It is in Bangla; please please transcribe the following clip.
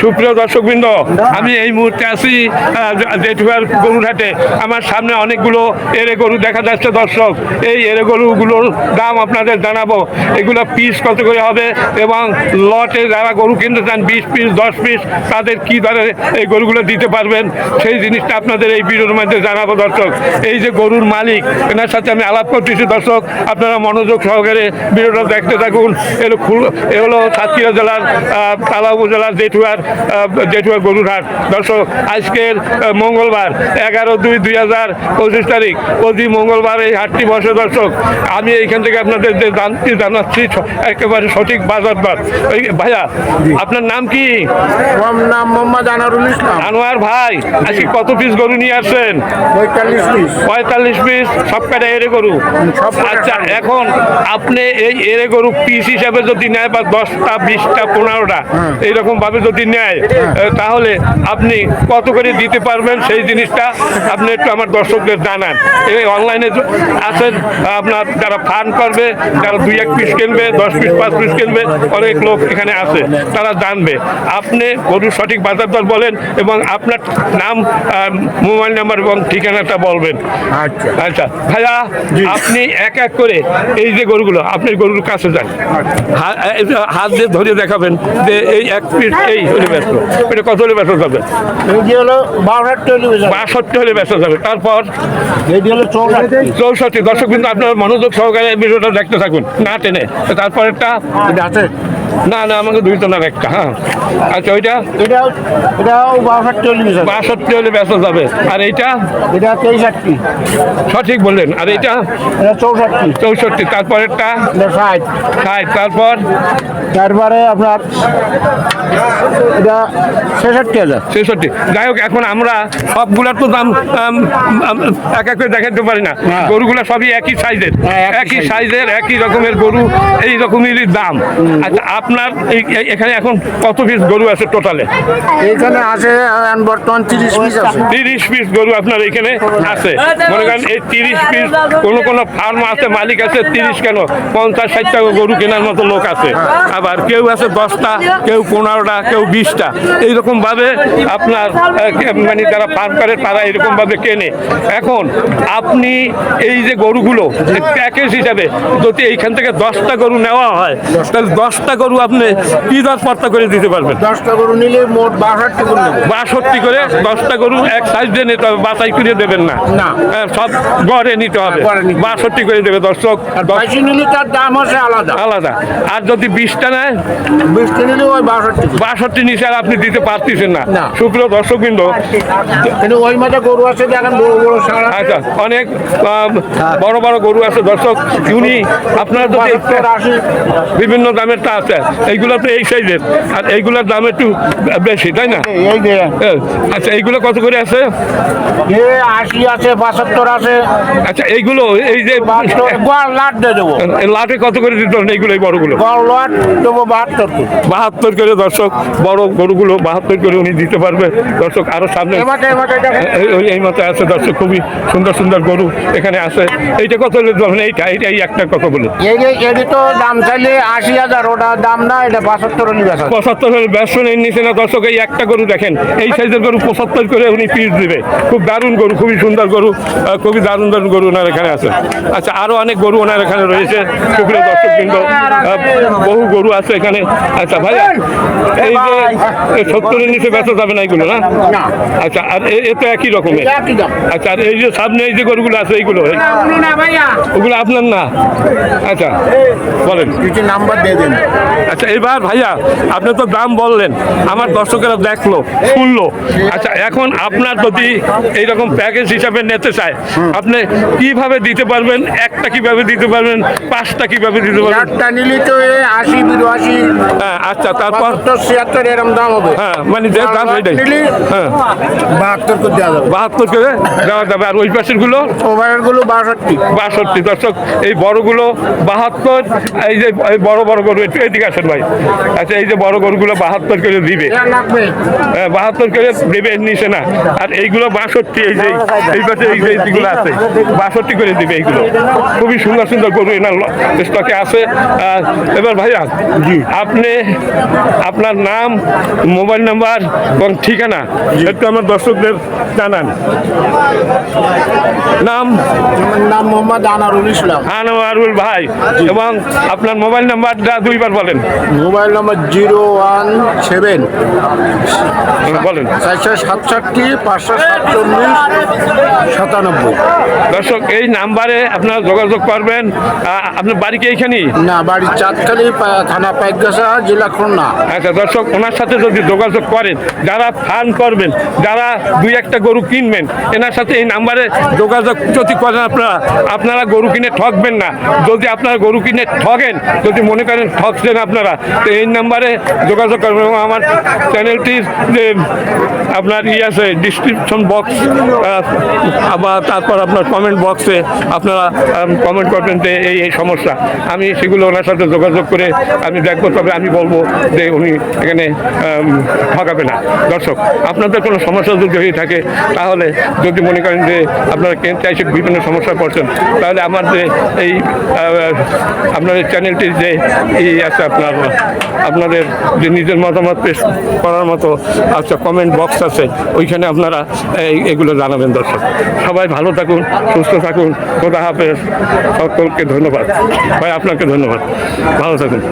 সুপ্রিয় দর্শকবৃন্দ, আমি এই মুহূর্তে আছি জেঠুয়ার গরুরহাটে আমার সামনে অনেকগুলো এরে গরু দেখা যাচ্ছে, দর্শক। এই এরে গরুগুলোর দাম আপনাদের জানাব। এগুলো পিস কত করে হবে এবং লটে যারা গরু কিনতে চান, বিশ পিস দশ পিস তাদের কি দরে এই গরুগুলো দিতে পারবেন? সেই জিনিসটা আপনাদের এই ভিডিওর মধ্যে জানাব, দর্শক। এই যে গরুর মালিক, এনার সাথে আমি আলাপ করতেছি, দর্শক। আপনারা মনোযোগ সহকারে ভিডিওটা দেখতে থাকুন। এ হলো সাতক্ষীরা জেলার তালা উপজেলার জেঠুয়ার জেঠুয়ার গরুরহাট দর্শক আজকের মঙ্গলবার এগারো দুই দুই হাজার পঁচিশ তারিখ। প্রতি মঙ্গলবার এই হাটটি বসে দর্শক। আমি এইখান থেকে আপনাদের যে জানতে জানাচ্ছি একেবারে সঠিক বাজার দর। ওই ভাইয়া আপনার নাম কি? নাম মোহাম্মদ আনারুল ইসলাম। আনোয়ার ভাই আজকে কত পিস গরু নিয়ে আসছেন? পঁয়তাল্লিশ পিস। পঁয়তাল্লিশ পিস সব কটা এরে গরু? আচ্ছা এখন আপনি এই এরে গরু পিস হিসাবে যদি নেয় বা দশটা বিশটা পনেরোটা। এইরকম ভাবে যদি নেয় তাহলে আপনি কত করে দিতে পারবেন সেই জিনিসটা আপনি একটু আমার দর্শকদের জানান। এই অনলাইনে আছেন আপনার যারা ফান করবে যারা দুই এক পিস কিনবে দশ পিস পাঁচ পিস কিনবে অনেক লোক এখানে আছে তারা জানবে। আপনি গরুর সঠিক বাজার দর বলেন এবং আপনার নাম মোবাইল নাম্বার এবং ঠিকানাটা বলবেন। আচ্ছা। আচ্ছা ভাইয়া আপনি এক এক করে এই যে গরুগুলো আপনি গরুর কাছে যান। যে হাত দিয়ে ধরে দেখাবেন যে এই এক পিস এই হলে ব্যস্ত। এটা কত হলে ব্যস্ত যাবে। বাষট্টি হলে ব্যস্ত যাবে তারপর? চৌষট্টি। দর্শক কিন্তু আপনার মনোযোগ সহকারে বিষয়টা দেখতে থাকুন না টেনে। তারপর একটা না না আমাকে দুইটা না একটা হ্যাঁ। আচ্ছা ওইটা? এটাও এটাও বাষট্টি হলে ব্যস্ত যাবে। আর এইটা? এটা সঠিক বললেন। আর এইটা? চৌষট্টি। চৌষট্টি তারপরেরটা? ষাট। ষাট তারপর? তারপরে আপনার এটা ছেষট্টি হাজার। ছেষট্টি। যাই হোক এখন আমরা সবগুলার তো দাম এক এক করে দেখাতে পারি না। হ্যাঁ। গরুগুলা সবই একই সাইজের হ্যাঁ, একই একই সাইজের একই রকমের গরু এই রকমেরই দাম। আচ্ছা আপনার এখানে এখন কত পিস গরু আছে টোটালে এখানে আছে বর্তমান তিরিশ পিস আছে। তিরিশ পিস গরু আপনার এখানে আছে। মনে করেন এই তিরিশ পিস কোনো কোনো ফার্ম আছে মালিক আছে তিরিশ কেন? পঞ্চাশ ষাটটা গরু কেনার মতো লোক আছে। আবার কেউ আছে দশটা কেউ পনেরোটা কেউ বিশটা। এইরকম ভাবে আপনার মানে যারা ফার্ম করে তারা এরকম ভাবে কেনে। এখন আপনি এই যে গরুগুলো প্যাকেজ হিসাবে যদি এইখান থেকে দশটা গরু নেওয়া হয় তাহলে দশটা গরু আপনি কি দশ পর্তা করে দিতে পারবেন। দশটা গরু নিলে মোট বাষট্টি করে বাষট্টি করে দশটা গরু এক সাইজ দিয়ে নিতে হবে বাছাই করে দেবেন না। হ্যাঁ, সব গড়ে নিতে হবে। হ্যাঁ, গড়ে নিতে হবে। বাষট্টি করে দেবে দর্শক নিলে তার দাম আছে আলাদা। আলাদা। আর যদি বিশটা নেয়? বিশটি নিলে ওই বাষট্টি বাষট্টি নিচে আর আপনি দিতে পারতেছেন না। সুপ্রিয় দর্শক বিন্দু কিন্তু ওই মাঝে গরু আছে দেখেন বড় বড় সারা। আচ্ছা অনেক বড় বড় গরু আছে দর্শক উনি আপনার যদি বিভিন্ন দামের তা আছে এইগুলো তো এই সাইজের আর এইগুলোর দাম একটু বেশি তাই না। আচ্ছা এইগুলো কত করে আছে? আশি আছে পঁচাত্তর আছে। আচ্ছা এইগুলো এই যে লাট দিয়ে দেবো। লাটে কত করে দিতে হবে এইগুলো এই বড়গুলো? লাট দেবো বাহাত্তর বাহাত্তর করে দর্শক বড় গরুগুলো বাহাত্তর করে উনি দিতে পারবে। দর্শক আরও সামনে এই মতো আছে দর্শক খুবই সুন্দর সুন্দর গরু এখানে আছে। এইটা কত ধরেন এইটা এইটা এই একটা কথা বলে। এই তো দাম চাইলে আশি হাজার ওটা দাম না এটা পঁচাত্তর হলে বেচা পঁচাত্তর হলে ব্যস্ত নেই নিচে না দর্শক এই একটা গরু দেখেন এই সাইজের গরু পঁচাত্তর করে উনি পিস দিবে। খুব দারুণ গরু খুবই সুন্দর গরু খুবই দারুণ দারুণ গরু ওনার এখানে আছে। আচ্ছা আরও অনেক গরু ওনার এখানে রয়েছে। সুপ্রিয় দর্শক কিন্তু বহু গরু আছে এখানে। আচ্ছা ভাইয়া এই যে সত্তরের নিচে ব্যস্ত যাবে না এগুলো না? আচ্ছা আর এ তো একই রকমের? আচ্ছা আর এই যে সামনে এই যে গরুগুলো আছে এইগুলো? ওগুলো আপনার না? আচ্ছা বলেন। কিছু নাম্বার দিয়ে দেন। আচ্ছা এবার ভাইয়া আপনি তো দাম বললেন আমার দর্শকেরা দেখল শুনলো। আচ্ছা এখন আপনার যদি এইরকম প্যাকেজ হিসাবে নিতে চায় আপনি কীভাবে দিতে পারবেন? একটা কীভাবে দিতে পারবেন? পাঁচটা কীভাবে দিতে পারবেন? একটা নিলে তো এ আশি বিরাশি হ্যাঁ আচ্ছা তারপর? ছিয়াত্তর এরম দাম হবে। হ্যাঁ মানে যে দাম নিলে হ্যাঁ। বাহাত্তর করে দেওয়া যাবে। বাহাত্তর করে দেওয়া যাবে। আর ওই পাশেরগুলো ওভারেরগুলো বাষট্টি। বাষট্টি। দর্শক এই বড়গুলো বাহাত্তর এই যে এই বড় বড় গরু এদিকে ঠিক আছে ভাই। আচ্ছা এই যে বড় গরুগুলো বাহাত্তর করে দিবে। হ্যাঁ, বাহাত্তর করে দেবে নিচে না। আর এইগুলো বাষট্টি এই যে এই পাশে এই যে এইগুলো আছে বাষট্টি করে দিবে এইগুলো। খুবই সুন্দর সুন্দর গরু এনার স্টকে আছে। এবার ভাইয়া জি। আপনি আপনার নাম মোবাইল নাম্বার এবং ঠিকানা একটু আমার দর্শকদের জানান। নাম? নাম মোহাম্মদ আনারুল ইসলাম। আনোয়ারুল ভাই। এবং আপনার মোবাইল নাম্বারটা দুইবার বলেন। Mobile number zero one seven. বলেন। চারশো সাতষট্টি পাঁচশো সাতচল্লিশ সাতানব্বই। দর্শক এই নাম্বারে আপনারা যোগাযোগ করবেন। আপনার বাড়ি কি এইখানেই না বাড়ি চাঁদখালি থানা পাইকগাছা জেলা খুলনা। আচ্ছা দর্শক ওনার সাথে যদি যোগাযোগ করেন যারা ফার্ম করবেন যারা দুই একটা গরু কিনবেন এনার সাথে এই নাম্বারে যোগাযোগ যদি করেন আপনারা আপনারা গরু কিনে ঠকবেন না। যদি আপনারা গরু কিনে ঠকেন যদি মনে করেন ঠকছেন আপনারা। তো এই নাম্বারে যোগাযোগ করবেন এবং আমার চ্যানেলটির যে আপনার ই আছে ডিসক্রিপশন বক্স আবার তারপর আপনার কমেন্ট বক্সে আপনারা কমেন্ট করবেন যে এই এই সমস্যা। আমি সেগুলো ওনার সাথে যোগাযোগ করে আমি দেখব তবে আমি বলব যে উনি এখানে ঠকাবে না। দর্শক আপনাদের কোনো সমস্যা যদি হয়ে থাকে তাহলে যদি মনে করেন যে আপনারা কিনতে এসে বিভিন্ন সমস্যা পড়ছেন তাহলে আমার যে এই আহ, আপনাদের চ্যানেলটির যে এই আছে আপনার, আপনাদের যে নিজের মতামত পেশ করার মতো আচ্ছা কমেন্ট বক্স আছে, ওইখানে আপনারা এগুলো জানাবেন দর্শক। সবাই ভালো থাকুন, সুস্থ থাকুন, খোদা হাফেজ। সকলকে ধন্যবাদ। ভাই, আপনাকে ধন্যবাদ। ভালো থাকুন।